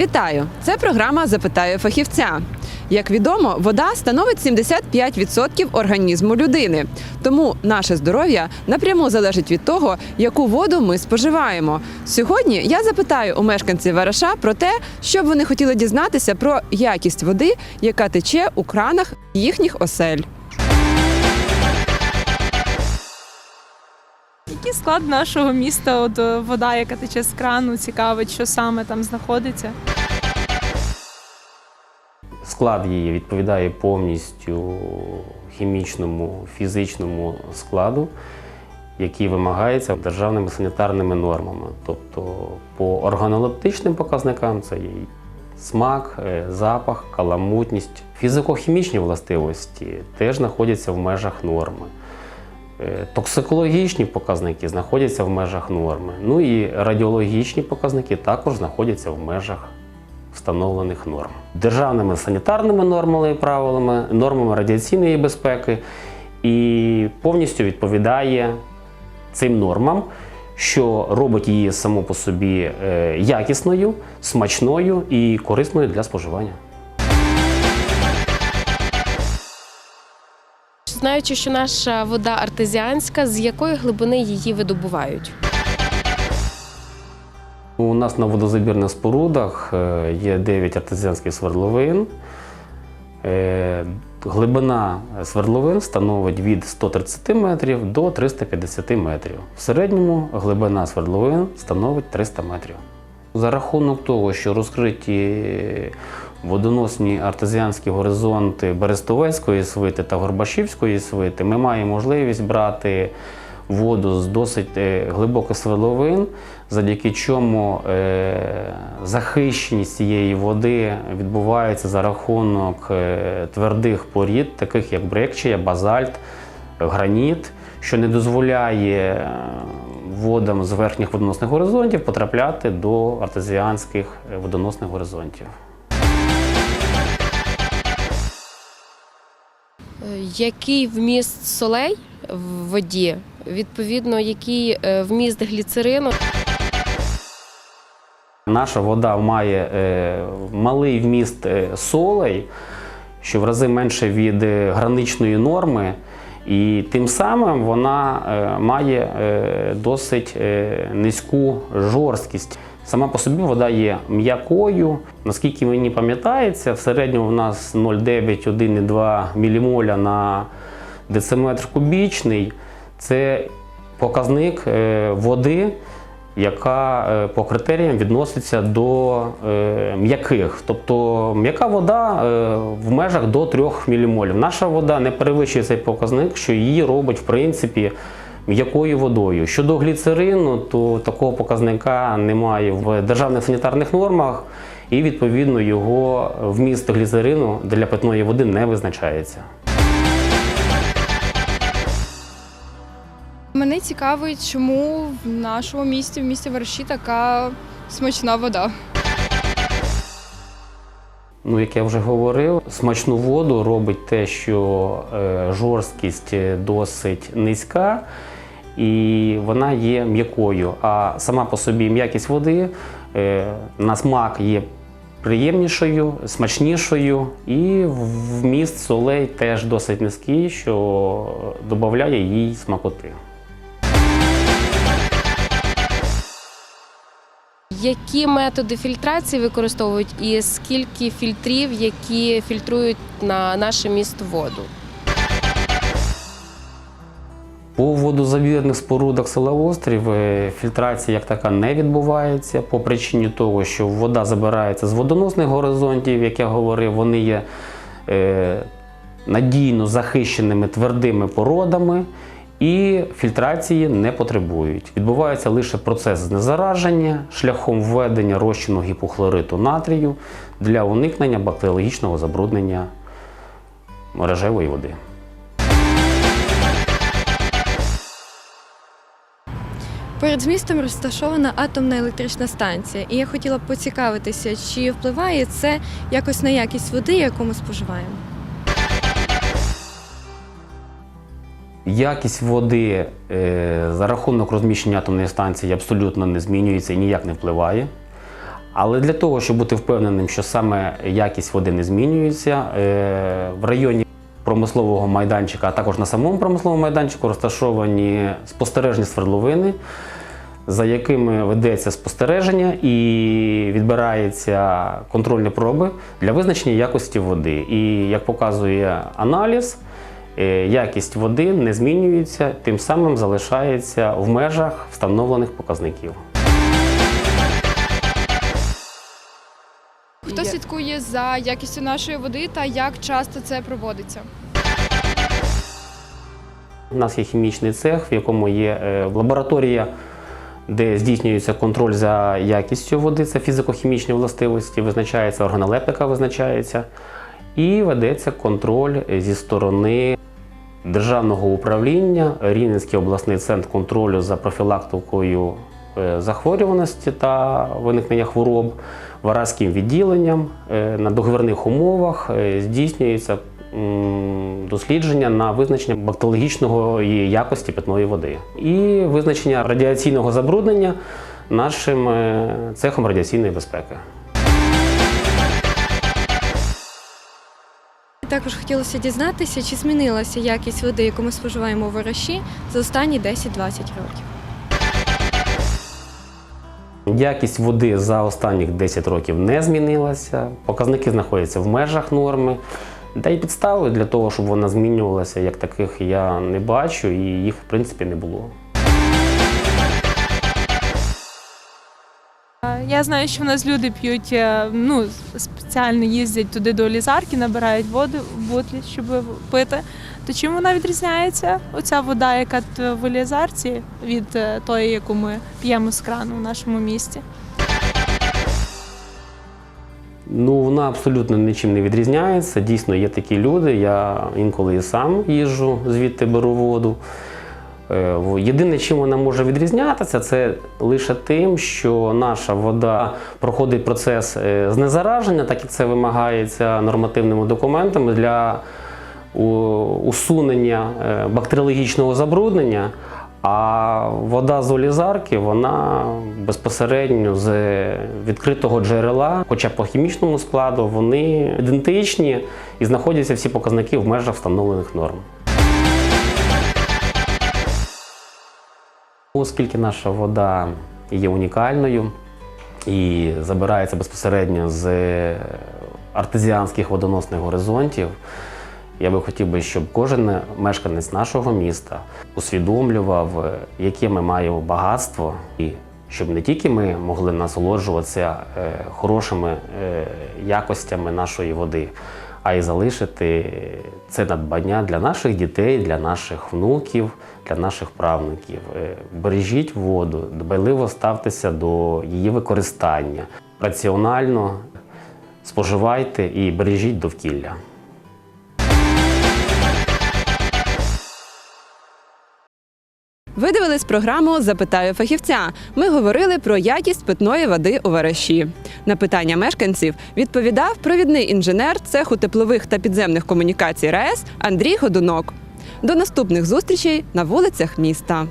Вітаю! Це програма Запитаю фахівця. Як відомо, вода становить 75% організму людини. Тому наше здоров'я напряму залежить від того, яку воду ми споживаємо. Сьогодні я запитаю у мешканців Вараша про те, що б вони хотіли дізнатися про якість води, яка тече у кранах їхніх осель. Який склад нашого міста, от е, вода, яка тече з крану, цікавить, що саме там знаходиться. Склад її відповідає повністю хімічному, фізичному складу, який вимагається державними санітарними нормами. Тобто по органолептичним показникам це і смак, е, запах, каламутність. Фізико-хімічні властивості теж знаходяться в межах норми. Е, Токсикологічні показники знаходяться в межах норми. Ну і радіологічні показники також знаходяться в межах встановлених норм. Державними санітарними нормами і правилами, нормами радіаційної безпеки і повністю відповідає цим нормам, що робить її само по собі е, якісною, смачною і корисною для споживання. Знаючи, що наша вода артезіанська, з якої глибини її видобувають? У нас на водозабірних спорудах е, є 9 артезіанських свердловин. Е, Глибина свердловин становить від 130 метрів до 350 метрів. В середньому глибина свердловин становить 300 метрів. За рахунок того, що розкриті водоносні артезіанські горизонти Берестовецької свити та Горбашівської свити, ми маємо можливість брати воду з досить е, глибоких свердловин, завдяки чому е, захищеність цієї води відбувається за рахунок е, твердих порід, таких як брекчія, базальт, граніт, що не дозволяє водам з верхніх водоносних горизонтів потрапляти до артезіанських водоносних горизонтів. Який вміст солей в воді? Відповідно, який е, вміст гліцерину? Наша вода має е, малий вміст е, солей, що в рази менше від граничної норми, і тим самим вона має досить низьку жорсткість. Сама по собі вода є м'якою. Наскільки мені пам'ятається, в середньому в нас 0,9-1,2 мілімоля на дециметр кубічний. Це показник е, води, яка е, по критеріям відноситься до е, м'яких. Тобто м'яка вода в межах до 3 мілімолів. Наша вода не перевищує цей показник, що її робить в принципі м'якою водою. Щодо гліцерину, то такого показника немає в державних санітарних нормах, і відповідно його вміст гліцерину для питної води не визначається. Мене цікавить, чому в нашому місті, в місті Варші, така смачна вода. Ну, як я вже говорив, смачну воду робить те, що е, жорсткість е, досить низька і вона є м'якою. А сама по собі м'якість води е, на смак є приємнішою, смачнішою, і вміст солей теж досить низький, що додає їй смакоти. Які методи фільтрації використовують і скільки фільтрів, які фільтрують на наше місто воду? По водозабірних спорудах села Острів е, фільтрація як така не відбувається по причині того, що вода забирається з водоносних горизонтів, як я говорив, вони є е, надійно захищеними твердими породами і фільтрації не потребують. Відбувається лише процес знезараження шляхом введення розчину гіпохлориту натрію для уникнення бактеріологічного забруднення мережевої води. Перед містом розташована атомна електрична станція, і я хотіла б поцікавитися, чи впливає це якось на якість води, яку ми споживаємо. Якість води е, за рахунок розміщення атомної станції абсолютно не змінюється і ніяк не впливає. Але для того, щоб бути впевненим, що саме якість води не змінюється, е, в районі промислового майданчика, а також на самому промисловому майданчику розташовані спостережні свердловини, за якими ведеться спостереження і відбираються контрольні проби для визначення якості води. І як показує аналіз, якість води не змінюється, тим самим залишається в межах встановлених показників. Хто слідкує за якістю нашої води та як часто це проводиться? У нас є хімічний цех, в якому є е, лабораторія, де здійснюється контроль за якістю води, це фізико-хімічні властивості, визначається органолептика, визначається, і ведеться контроль зі сторони державного управління, Рівненський обласний центр контролю за профілактикою е, захворюваності та виникнення хвороб, варазьким відділенням е, на договірних умовах е, здійснюється дослідження на визначення бактеріологічної якості питної води і визначення радіаційного забруднення нашим цехом радіаційної безпеки. Також хотілося дізнатися, чи змінилася якість води, яку ми споживаємо у Вараші за останні 10-20 років. Якість води за останніх 10 років не змінилася. Показники знаходяться в межах норми. Та й підстави для того, щоб вона змінювалася, як таких я не бачу, і їх в принципі не було. Я знаю, що в нас люди п'ють, е, ну спеціально їздять туди до лізарки, набирають воду в бутлі, щоб пити. То чим вона відрізняється? Оця вода, яка в лізарці, від е, тої, яку ми п'ємо з крану в нашому місті. Ну, вона абсолютно нічим не відрізняється. Дійсно, є такі люди. Я інколи і сам їжджу, звідти беру воду. Е, Єдине, чим вона може відрізнятися, це лише тим, що наша вода проходить процес е, знезараження, так як це вимагається нормативними документами для усунення е, бактеріологічного забруднення. А вода з олізарки, вона безпосередньо з відкритого джерела, хоча по хімічному складу, вони ідентичні і знаходяться всі показники в межах встановлених норм. Оскільки наша вода є унікальною і забирається безпосередньо з артезіанських водоносних горизонтів, я би хотів би, щоб кожен мешканець нашого міста усвідомлював, е, яке ми маємо багатство, і щоб не тільки ми могли насолоджуватися е, хорошими е, якостями нашої води, а й залишити це надбання для наших дітей, для наших внуків, для наших правнуків. Е, Бережіть воду, дбайливо ставтеся до її використання, раціонально споживайте і бережіть довкілля. Ви дивились програму Запитаю фахівця. Ми говорили про якість питної води у Вараші. На питання мешканців відповідав провідний інженер цеху теплових та підземних комунікацій РаЕС Андрій Годунок. До наступних зустрічей на вулицях міста.